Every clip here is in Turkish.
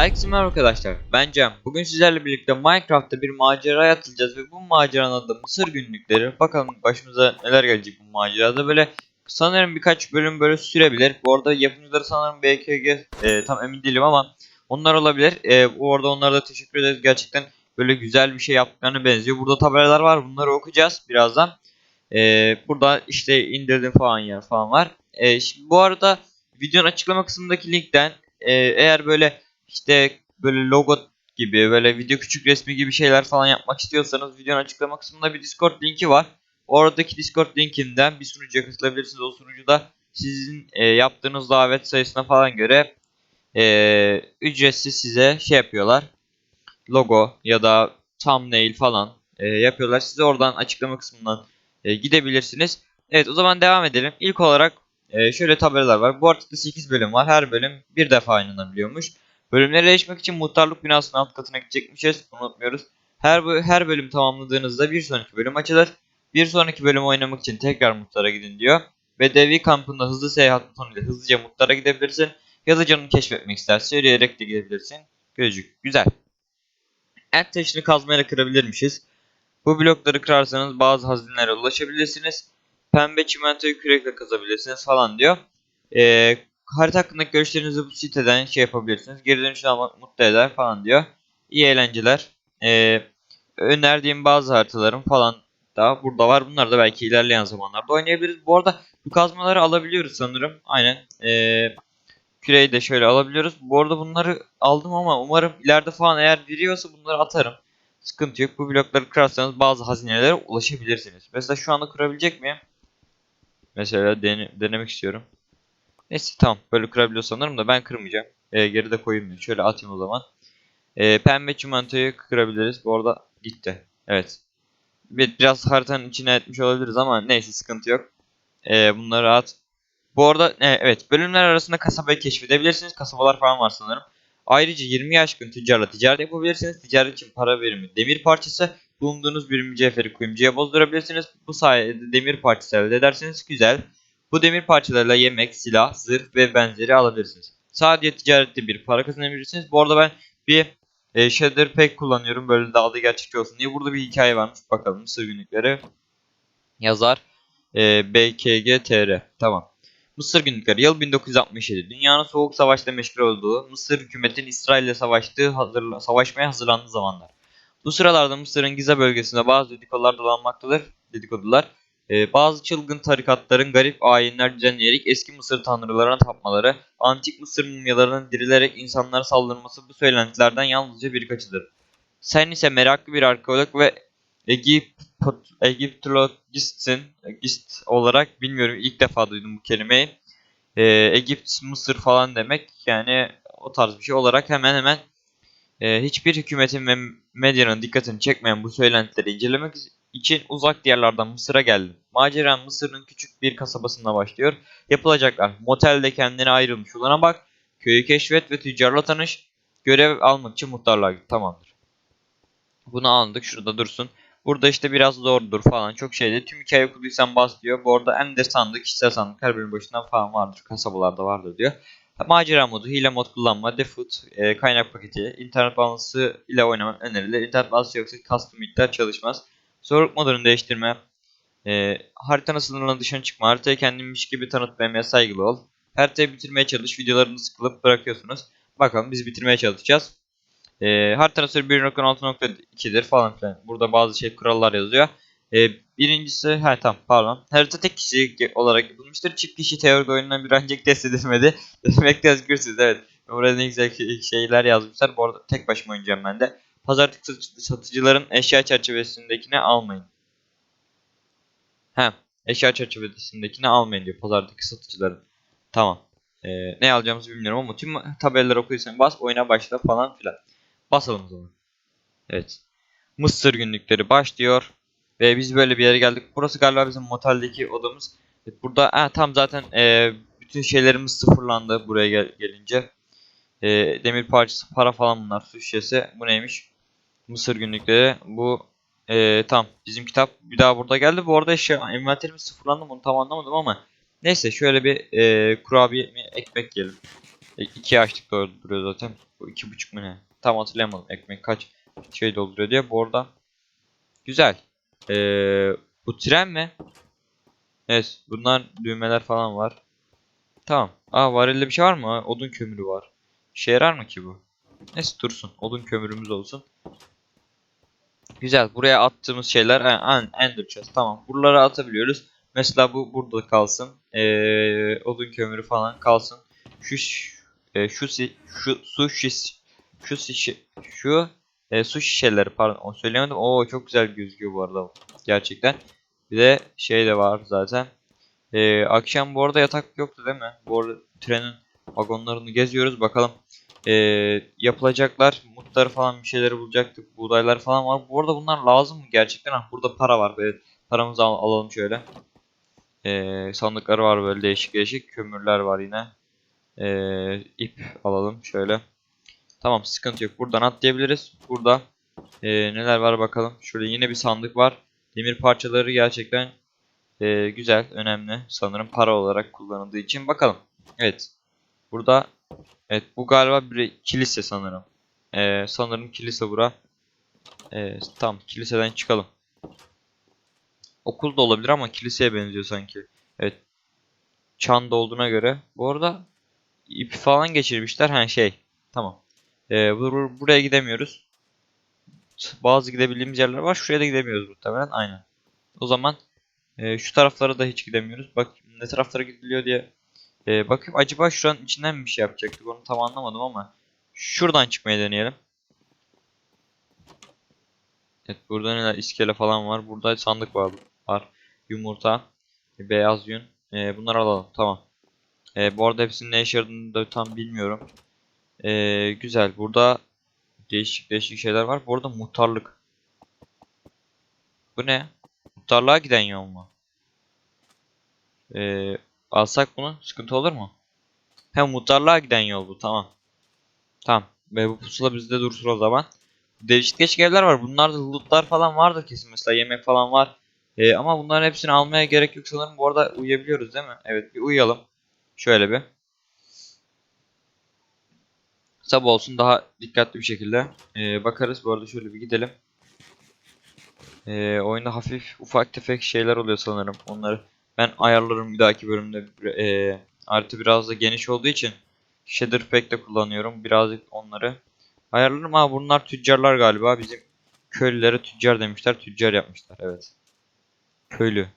Herkese merhaba arkadaşlar. Ben Cem. Bugün sizlerle birlikte Minecraft'ta bir maceraya atılacağız ve bu maceranın adı Mısır günlükleri. Bakalım başımıza neler gelecek bu macerada. Böyle sanırım birkaç bölüm böyle sürebilir. Bu arada yapımcıları sanırım BKG e, tam emin değilim ama onlar olabilir. E, bu arada onlara da teşekkür ederiz. Gerçekten böyle güzel bir şey yaptıklarına benziyor. Burada tabelalar var. Bunları okuyacağız birazdan. E, burada işte indirdim falan yer falan var. E, şimdi bu arada videonun açıklama kısmındaki linkten e, eğer böyle işte böyle logo gibi böyle video küçük resmi gibi şeyler falan yapmak istiyorsanız videonun açıklama kısmında bir Discord linki var. Oradaki Discord linkinden bir sunucuya katılabilirsiniz. O sunucuda sizin e, yaptığınız davet sayısına falan göre e, ücretsiz size şey yapıyorlar. Logo ya da thumbnail falan e, yapıyorlar. Size oradan açıklama kısmından e, gidebilirsiniz. Evet o zaman devam edelim. İlk olarak e, şöyle tabelalar var. Bu haritada 8 bölüm var. Her bölüm bir defa oynanabiliyormuş. Bölümlere erişmek için muhtarlık binasının alt katına gidecekmişiz. Unutmuyoruz. Her, her bölüm tamamladığınızda bir sonraki bölüm açılır. Bir sonraki bölümü oynamak için tekrar muhtara gidin diyor. Bedevi kampında hızlı seyahat butonuyla hızlıca muhtara gidebilirsin. Ya da canını keşfetmek istersen yürüyerek de gidebilirsin. Gözcük. Güzel. Et taşını kazmayla kırabilirmişiz. Bu blokları kırarsanız bazı hazinelere ulaşabilirsiniz. Pembe çimentoyu kürekle kazabilirsiniz falan diyor. Ee, harita hakkındaki görüşlerinizi bu siteden şey yapabilirsiniz. Geri dönüşünü almak mutlu eder falan diyor. İyi eğlenceler. Ee, önerdiğim bazı haritalarım falan da burada var. Bunlar da belki ilerleyen zamanlarda oynayabiliriz. Bu arada bu kazmaları alabiliyoruz sanırım. Aynen. Ee, küreyi de şöyle alabiliyoruz. Bu arada bunları aldım ama umarım ileride falan eğer veriyorsa bunları atarım. Sıkıntı yok. Bu blokları kırarsanız bazı hazinelere ulaşabilirsiniz. Mesela şu anda kırabilecek miyim? Mesela dene- denemek istiyorum. Neyse tamam. Böyle kırabiliyor sanırım da ben kırmayacağım. Ee, geride koyayım. Şöyle atayım o zaman. Ee, pembe çimentoyu kırabiliriz. Bu arada gitti. Evet. Bir, biraz haritanın içine etmiş olabiliriz ama neyse sıkıntı yok. Ee, bunları at. Bu arada e, evet bölümler arasında kasabayı keşfedebilirsiniz. Kasabalar falan var sanırım. Ayrıca 20 aşkın tüccarla ticaret yapabilirsiniz. Ticaret için para birimi demir parçası. Bulunduğunuz bir mücevheri kuyumcuya bozdurabilirsiniz. Bu sayede demir parçası elde edersiniz. Güzel. Bu demir parçalarıyla yemek, silah, zırh ve benzeri alabilirsiniz. Sadece ticarette bir para kazanabilirsiniz. Bu arada ben bir e, shader pack kullanıyorum. Böyle daha da gerçekçi olsun diye. Burada bir hikaye varmış. Bakalım Mısır günlükleri. Yazar e, BKGTR. Tamam. Mısır günlükleri yıl 1967. Dünyanın soğuk savaşta meşgul olduğu, Mısır hükümetin İsrail ile savaştığı, hazırla, savaşmaya hazırlandığı zamanlar. Bu sıralarda Mısır'ın Gize bölgesinde bazı dedikodular dolanmaktadır. Dedikodular. Ee, bazı çılgın tarikatların garip ayinler düzenleyerek eski Mısır tanrılarına tapmaları, antik Mısır mumyalarının dirilerek insanlara saldırması bu söylentilerden yalnızca birkaçıdır. Sen ise meraklı bir arkeolog ve Egiptologistsin, Gist olarak bilmiyorum ilk defa duydum bu kelimeyi. Ee, Egipt, Mısır falan demek yani o tarz bir şey olarak hemen hemen e, hiçbir hükümetin ve medyanın dikkatini çekmeyen bu söylentileri incelemek için uzak diyarlardan Mısır'a geldim. Macera Mısır'ın küçük bir kasabasında başlıyor. Yapılacaklar. Motelde kendine ayrılmış olana bak. Köyü keşfet ve tüccarla tanış. Görev almak için muhtarlığa git. Tamamdır. Bunu anladık. Şurada dursun. Burada işte biraz zordur falan. Çok şeyde. Tüm hikaye okuduysan bas diyor. Bu arada Ender sandık, kişisel sandık her bölüm başından falan vardır. Kasabalarda vardır diyor. Macera modu, hile mod kullanma, default, e, kaynak paketi, internet bağlantısı ile oynamak önerilir. İnternet bağlantısı yoksa custom miktar çalışmaz. Zorluk modunu değiştirme. E, haritanın sınırlarına dışına çıkma. Haritayı kendinmiş gibi tanıtmaya saygılı ol. Haritayı bitirmeye çalış. Videolarını sıkılıp bırakıyorsunuz. Bakalım biz bitirmeye çalışacağız. E, haritanın sürü 1.6.2'dir falan filan. Burada bazı şey kurallar yazıyor. E, birincisi, ha tamam pardon. Harita tek kişi olarak yapılmıştır. Çift kişi teoride oyundan bir ancak test edilmedi. Demek de özgürsüz evet. Burada ne güzel şeyler yazmışlar. Bu arada tek başıma oynayacağım ben de. Satı- satıcıların eşya çerçevesindekini almayın. He, eşya çerçevesindekini almayın diyor pazardaki satıcıların. Tamam. Ee, ne alacağımızı bilmiyorum ama tüm tabelaları okuyursan bas oyuna başla falan filan. Basalım o zaman. Evet. Mısır günlükleri başlıyor. Ve biz böyle bir yere geldik. Burası galiba bizim moteldeki odamız. Burada ha, tam zaten e, bütün şeylerimiz sıfırlandı buraya gel- gelince. E, demir parçası, para falan bunlar. Su şişesi. Bu neymiş? Mısır günlükleri. Bu e, tam bizim kitap bir daha burada geldi. Bu arada eşya envanterimiz sıfırlandı onu tam anlamadım ama. Neyse şöyle bir e, kurabiye mi ekmek yiyelim. E, iki açlık dolduruyor zaten. Bu iki buçuk mu ne? Tam hatırlayamadım ekmek kaç şey dolduruyor diye. Bu arada güzel. Ee, bu tren mi? Evet bunlar düğmeler falan var. Tamam. Aa varilde bir şey var mı? Odun kömürü var. İşe yarar mı ki bu? Neyse dursun. Odun kömürümüz olsun. Güzel. Buraya attığımız şeyler en ender chest. Tamam. Buralara atabiliyoruz. Mesela bu burada kalsın. Ee, odun kömürü falan kalsın. Şu e, şu si- şu su şiş şu şişe şu e, su şişeleri pardon onu söylemedim. Oo çok güzel gözüküyor bu arada. Gerçekten. Bir de şey de var zaten. Ee, akşam bu arada yatak yoktu değil mi? Bu arada trenin vagonlarını geziyoruz. Bakalım ee, yapılacaklar. Mutları falan bir şeyleri bulacaktık. Buğdaylar falan var. Bu arada bunlar lazım mı gerçekten? Ah, burada para var. Evet. Paramızı al- alalım şöyle. Ee, sandıkları var böyle değişik değişik. Kömürler var yine. Ee, ip alalım şöyle. Tamam sıkıntı yok. Buradan atlayabiliriz. Burada ee, neler var bakalım. Şurada yine bir sandık var. Demir parçaları gerçekten ee, güzel, önemli. Sanırım para olarak kullanıldığı için. Bakalım. Evet. Burada evet bu galiba bir kilise sanırım. Ee, sanırım kilise bura. Ee, tamam kiliseden çıkalım. Okul da olabilir ama kiliseye benziyor sanki. Evet. Çan'da olduğuna göre. Bu arada ip falan geçirmişler. Ha şey. Tamam. Ee, bur- bur- buraya gidemiyoruz. Bazı gidebildiğimiz yerler var. Şuraya da gidemiyoruz muhtemelen. Aynen. O zaman ee, şu taraflara da hiç gidemiyoruz. Bak ne taraflara gidiliyor diye ee, bakayım. Acaba şuranın içinden mi bir şey yapacaktık? Onu tam anlamadım ama şuradan çıkmayı deneyelim. Evet burada neler iskele falan var. Burada sandık var. var. Yumurta, beyaz yün. Ee, bunları alalım. Tamam. Ee, bu arada hepsinin ne işe yaradığını da tam bilmiyorum. Ee, güzel. Burada değişik değişik şeyler var. Bu arada muhtarlık. Bu ne? Muhtarlığa giden yol mu? Ee, alsak bunu sıkıntı olur mu? Hem muhtarlığa giden yol bu tamam. Tamam. Ve bu pusula bizde dursun o zaman. Değişik değişik evler var. Bunlarda lootlar falan vardır kesin. Mesela yemek falan var. Ee, ama bunların hepsini almaya gerek yok sanırım. Bu arada uyuyabiliyoruz değil mi? Evet bir uyuyalım. Şöyle bir. Sabah olsun daha dikkatli bir şekilde ee, bakarız. Bu arada şöyle bir gidelim. Ee, oyunda hafif ufak tefek şeyler oluyor sanırım. Onları ben ayarlarım bir dahaki bölümde. Ee, harita biraz da geniş olduğu için shader pack de kullanıyorum. Birazcık onları ayarlarım. Ha bunlar tüccarlar galiba. Bizim köylülere tüccar demişler. Tüccar yapmışlar. Evet. Köylü.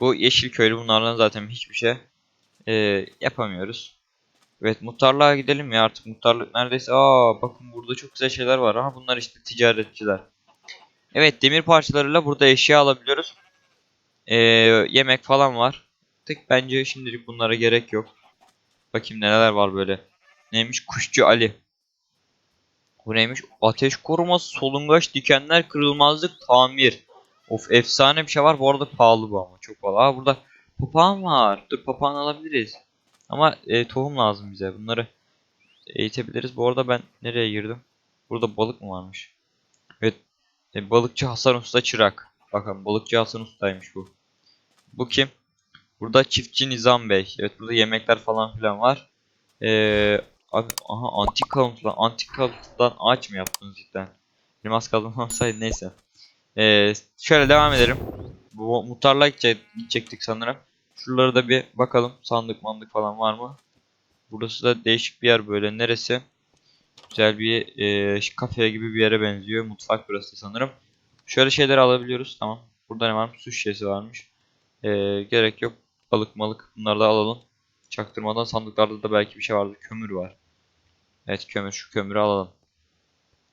Bu yeşil köylü bunlardan zaten hiçbir şey ee, yapamıyoruz. Evet muhtarlığa gidelim ya artık muhtarlık neredeyse. Aa bakın burada çok güzel şeyler var. Aha bunlar işte ticaretçiler. Evet demir parçalarıyla burada eşya alabiliyoruz. Ee, yemek falan var. Tek bence şimdilik bunlara gerek yok. Bakayım neler var böyle. Neymiş? Kuşçu Ali. Bu neymiş? Ateş koruması, solungaç, dikenler, kırılmazlık, tamir. Of efsane bir şey var. Bu arada pahalı bu ama. Çok pahalı. Aa burada papağan var. Dur papağan alabiliriz. Ama e, tohum lazım bize. Bunları eğitebiliriz. Bu arada ben nereye girdim? Burada balık mı varmış? Evet. E, balıkçı Hasan Usta Çırak. Bakın balıkçı Hasan Usta'ymış bu. Bu kim? Burada çiftçi Nizam Bey. Evet burada yemekler falan filan var. Ee, aha antik kalıntıdan. Antik kalıntıdan ağaç mı yaptınız cidden? Kaldım olsaydı neyse. Ee, şöyle devam edelim. Bu gidecek, gidecektik sanırım. Şuralara da bir bakalım. Sandık mandık falan var mı? Burası da değişik bir yer böyle. Neresi? Güzel bir e, kafe gibi bir yere benziyor. Mutfak burası sanırım. Şöyle şeyler alabiliyoruz. Tamam. Burada ne varmış? Su şişesi varmış. E, gerek yok. Balık malık bunları da alalım. Çaktırmadan sandıklarda da belki bir şey vardı. Kömür var. Evet kömür. Şu kömürü alalım.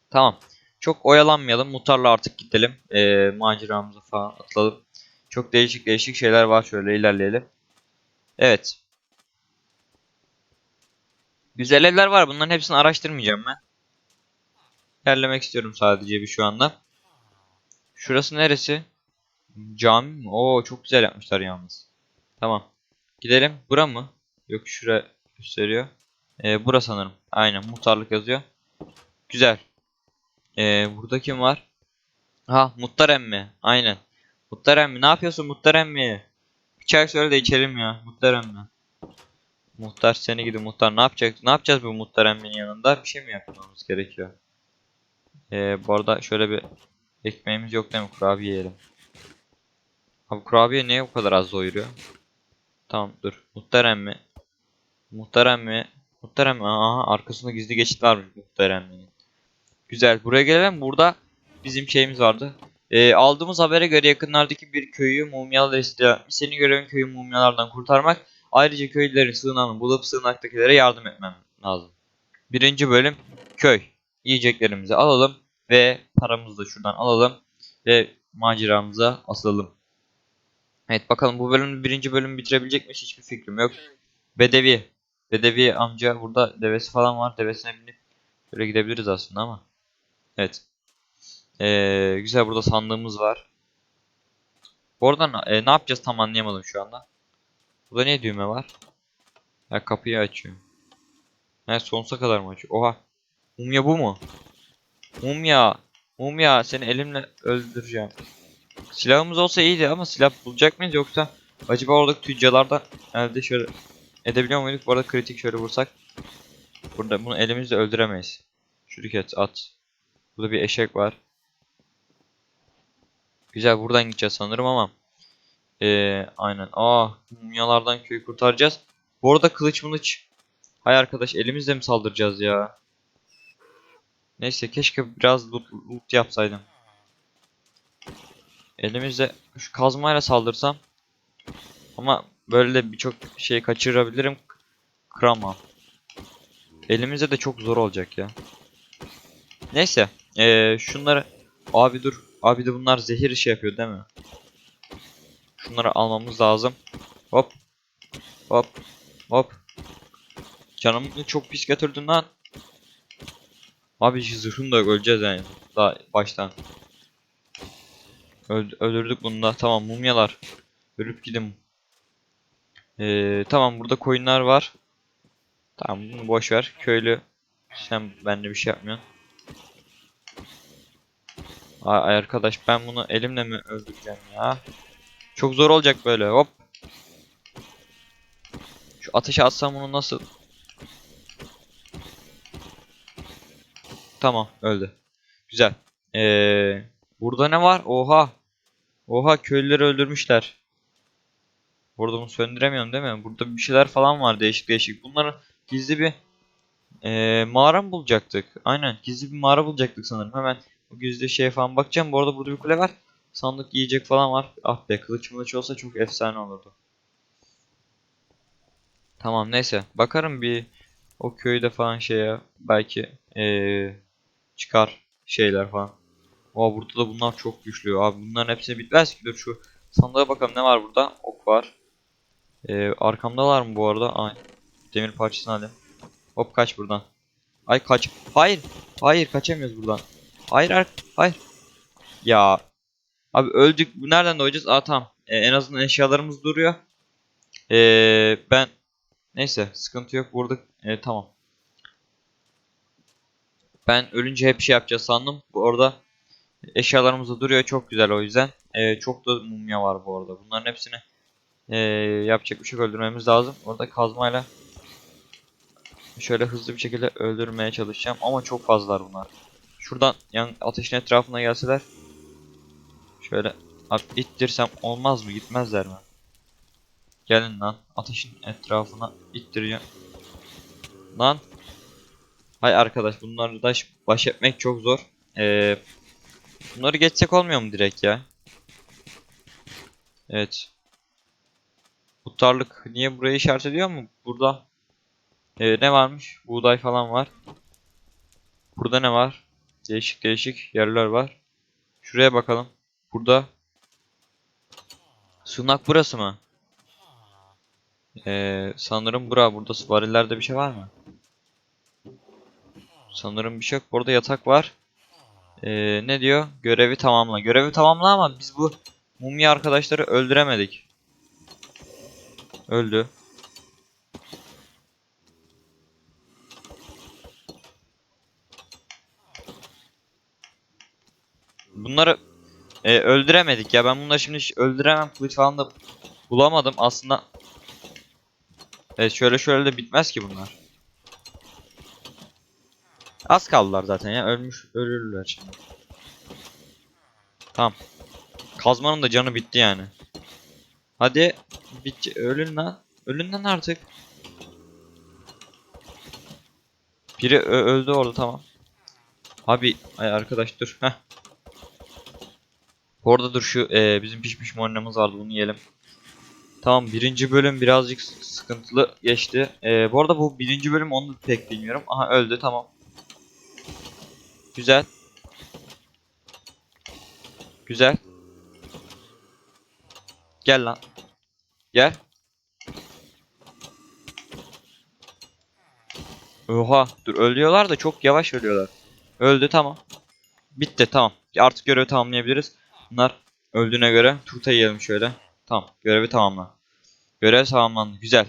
Tamam. Çok oyalanmayalım. Mutarla artık gidelim. E, maceramıza falan atılalım. Çok değişik değişik şeyler var. Şöyle ilerleyelim. Evet. Güzel evler var. Bunların hepsini araştırmayacağım ben. İlerlemek istiyorum sadece bir şu anda. Şurası neresi? Cami mi? Oo çok güzel yapmışlar yalnız. Tamam. Gidelim. Bura mı? Yok şura gösteriyor. Ee, bura sanırım. Aynen muhtarlık yazıyor. Güzel. Ee, burada kim var? Ha muhtar emmi. Aynen. Muhtar emmi. Ne yapıyorsun muhtar emmi? Bir çay söyle de içelim ya. Muhtar emmi. Muhtar seni gidi muhtar ne yapacak? Ne yapacağız bu muhtar emminin yanında? Bir şey mi yapmamız gerekiyor? Ee, bu arada şöyle bir ekmeğimiz yok değil mi? Kurabiye yiyelim. Abi kurabiye niye bu kadar az doyuruyor? Tamam dur. Muhtar emmi. Muhtar emmi. Muhtar emmi. Aha arkasında gizli geçit varmış muhtar emminin. Güzel. Buraya gelelim. Burada bizim şeyimiz vardı. Ee, aldığımız habere göre yakınlardaki bir köyü mumyalar istiyor. Senin görevin köyü mumyalardan kurtarmak. Ayrıca köylülerin sığınağını bulup sığınaktakilere yardım etmem lazım. Birinci bölüm köy. Yiyeceklerimizi alalım ve paramızı da şuradan alalım ve maceramıza asılalım. Evet bakalım bu bölüm birinci bölümü bitirebilecek miyiz hiçbir fikrim yok. Bedevi. Bedevi amca burada devesi falan var. Devesine binip böyle gidebiliriz aslında ama. Evet. Ee, güzel burada sandığımız var. Bu arada e, ne yapacağız tam anlayamadım şu anda. Burada ne düğme var? Ha kapıyı açıyor. Ha sonsuza kadar mı açıyor? Oha. Mumya bu mu? Mumya. Mumya seni elimle öldüreceğim. Silahımız olsa iyiydi ama silah bulacak mıyız yoksa acaba oradaki tüccarlardan elde şöyle edebiliyor muyduk? Bu arada kritik şöyle vursak. Burada bunu elimizle öldüremeyiz. Şuriket at. Burada bir eşek var. Güzel buradan gideceğiz sanırım ama. Ee, aynen. Aa mumyalardan köyü kurtaracağız. Bu arada kılıç mılıç. Hay arkadaş elimizle mi saldıracağız ya? Neyse keşke biraz loot, loot yapsaydım. Elimizle şu kazmayla saldırsam. Ama böyle de birçok şey kaçırabilirim. Kıramam. Elimizde de çok zor olacak ya. Neyse. Ee, şunları... Abi dur. Abi de bunlar zehir işi yapıyor değil mi? Şunları almamız lazım. Hop. Hop. Hop. Canımı çok pis götürdün lan. Abi zırhım da öleceğiz yani. Daha baştan. Öld- öldürdük bunu da. Tamam mumyalar. Ölüp gidin. Ee, tamam burada koyunlar var. Tamam bunu boş ver. Köylü. Sen bende bir şey yapmıyorsun. Ay arkadaş ben bunu elimle mi öldüreceğim ya? Çok zor olacak böyle hop. Şu ateşe atsam bunu nasıl? Tamam öldü. Güzel. Ee, burada ne var? Oha. Oha köylüleri öldürmüşler. Burada bunu söndüremiyorum değil mi? Burada bir şeyler falan var değişik değişik. Bunların gizli bir ee, mağara mı bulacaktık? Aynen gizli bir mağara bulacaktık sanırım. Hemen bu gizli şeye falan bakacağım. Bu arada burada bir kule var. Sandık yiyecek falan var. Ah be kılıç mılıç olsa çok efsane olurdu. Tamam neyse. Bakarım bir o köyde falan şeye belki ee, çıkar şeyler falan. Aa burada da bunlar çok güçlü. Abi bunların hepsi bitmez ki. Dur şu sandığa bakalım ne var burada. Ok var. Ee, arkamdalar mı bu arada? Ay. Demir parçasını alayım. Hop kaç buradan. Ay kaç. Hayır. Hayır kaçamıyoruz buradan. Hayır hayır. Hayır. Ya. Abi öldük. Nereden doğacağız? Aa tamam. Ee, en azından eşyalarımız duruyor. Ee, ben neyse sıkıntı yok. Burada ee, tamam. Ben ölünce hep şey yapacağız sandım. Bu arada eşyalarımız da duruyor. Çok güzel o yüzden. Ee, çok da mumya var bu arada. Bunların hepsini ee, yapacak bir şey öldürmemiz lazım. Orada kazmayla şöyle hızlı bir şekilde öldürmeye çalışacağım. Ama çok fazlalar bunlar. Şuradan yan ateşin etrafına gelseler. Şöyle ittirsem olmaz mı? Gitmezler mi? Gelin lan. Ateşin etrafına ittireceğim. Lan. Hay arkadaş bunlarla da baş etmek çok zor. Ee, bunları geçsek olmuyor mu direkt ya? Evet. Muhtarlık niye burayı işaret ediyor mu? Burada ee, ne varmış? Buğday falan var. Burada ne var? Değişik değişik yerler var. Şuraya bakalım. Burada Sunak burası mı? Ee, sanırım bura. Burada varillerde bir şey var mı? Sanırım bir şey yok. Burada yatak var. Ee, ne diyor? Görevi tamamla. Görevi tamamla ama biz bu mumya arkadaşları öldüremedik. Öldü. Bunları e, öldüremedik ya. Ben bunları şimdi öldüremem. Kılıç falan da bulamadım. Aslında Evet şöyle şöyle de bitmez ki bunlar. Az kaldılar zaten ya ölmüş ölürler. Tamam. Kazmanın da canı bitti yani. Hadi bit ölün lan. Ölün lan artık. Biri öldü orada tamam. Abi ay arkadaş dur. Heh. Orada dur şu e, bizim pişmiş mornamız vardı bunu yiyelim. Tamam birinci bölüm birazcık sıkıntılı geçti. E, bu arada bu birinci bölüm onu pek bilmiyorum. Aha öldü tamam. Güzel. Güzel. Gel lan. Gel. Oha dur ölüyorlar da çok yavaş ölüyorlar. Öldü tamam. Bitti tamam. Artık görevi tamamlayabiliriz. Bunlar öldüğüne göre turta yiyelim şöyle. Tamam görevi tamamla. Görev tamamlandı güzel.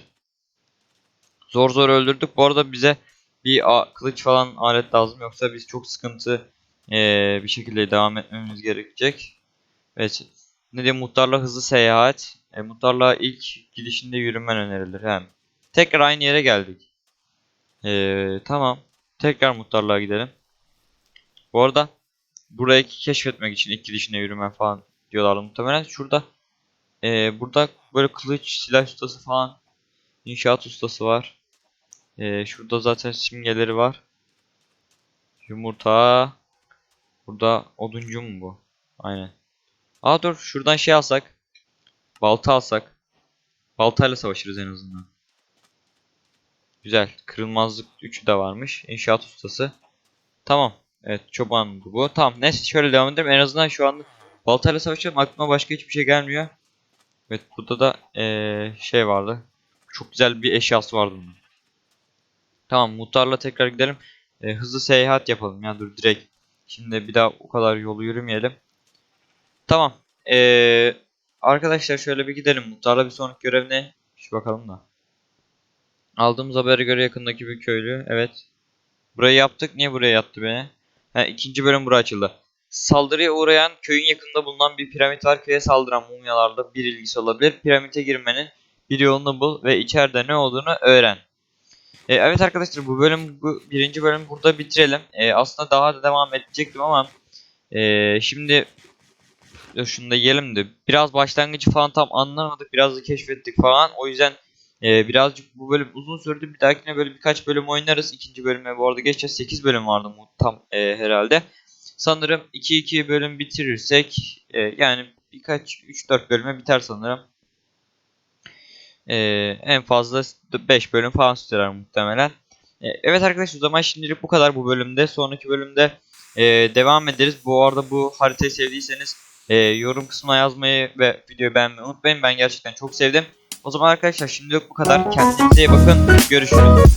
Zor zor öldürdük. Bu arada bize bir a- kılıç falan alet lazım yoksa biz çok sıkıntı eee, bir şekilde devam etmemiz gerekecek. Evet. Ne diyeyim muhtarla hızlı seyahat. E, muhtarla ilk gidişinde yürümen önerilir. Hem. Tekrar aynı yere geldik. Ee, tamam. Tekrar muhtarlığa gidelim. Bu arada burayı keşfetmek için ilk gidişine yürümen falan diyorlardı muhtemelen. Şurada ee, burada böyle kılıç, silah ustası falan inşaat ustası var. Ee, şurada zaten simgeleri var. Yumurta. Burada oduncu mu bu? Aynen. Aa dur şuradan şey alsak. Balta alsak. Baltayla savaşırız en azından. Güzel. Kırılmazlık 3'ü de varmış. İnşaat ustası. Tamam. Evet çoban bu. Tamam neyse şöyle devam edelim. En azından şu an baltayla savaşıyorum. Aklıma başka hiçbir şey gelmiyor. Evet burada da eee, şey vardı. Çok güzel bir eşyası vardı bunun. Tamam muhtarla tekrar gidelim. Eee, hızlı seyahat yapalım ya dur direkt. Şimdi bir daha o kadar yolu yürümeyelim. Tamam. Eee, arkadaşlar şöyle bir gidelim. Muhtarla bir sonraki görev ne? Şu bakalım da. Aldığımız habere göre yakındaki bir köylü. Evet. Burayı yaptık. Niye buraya yattı beni? Ha, ikinci bölüm bura açıldı. Saldırıya uğrayan köyün yakında bulunan bir piramit var. Köye saldıran mumyalarla bir ilgisi olabilir. Piramite girmenin bir yolunu bul ve içeride ne olduğunu öğren. E, evet arkadaşlar bu bölüm bu birinci bölüm burada bitirelim. E, aslında daha da devam edecektim ama e, şimdi şunu da yiyelim de biraz başlangıcı falan tam anlamadık. Biraz da keşfettik falan. O yüzden ee, birazcık bu bölüm uzun sürdü. Bir dahakine böyle birkaç bölüm oynarız. İkinci bölüme bu arada geçeceğiz. 8 bölüm vardı mu tam e, herhalde. Sanırım 2-2 bölüm bitirirsek e, yani birkaç 3-4 bölüme biter sanırım. E, en fazla 5 bölüm falan sürer muhtemelen. E, evet arkadaşlar o zaman şimdilik bu kadar bu bölümde. Sonraki bölümde e, devam ederiz. Bu arada bu haritayı sevdiyseniz e, yorum kısmına yazmayı ve videoyu beğenmeyi unutmayın. Ben gerçekten çok sevdim. O zaman arkadaşlar şimdilik bu kadar. Kendinize iyi bakın. Görüşürüz.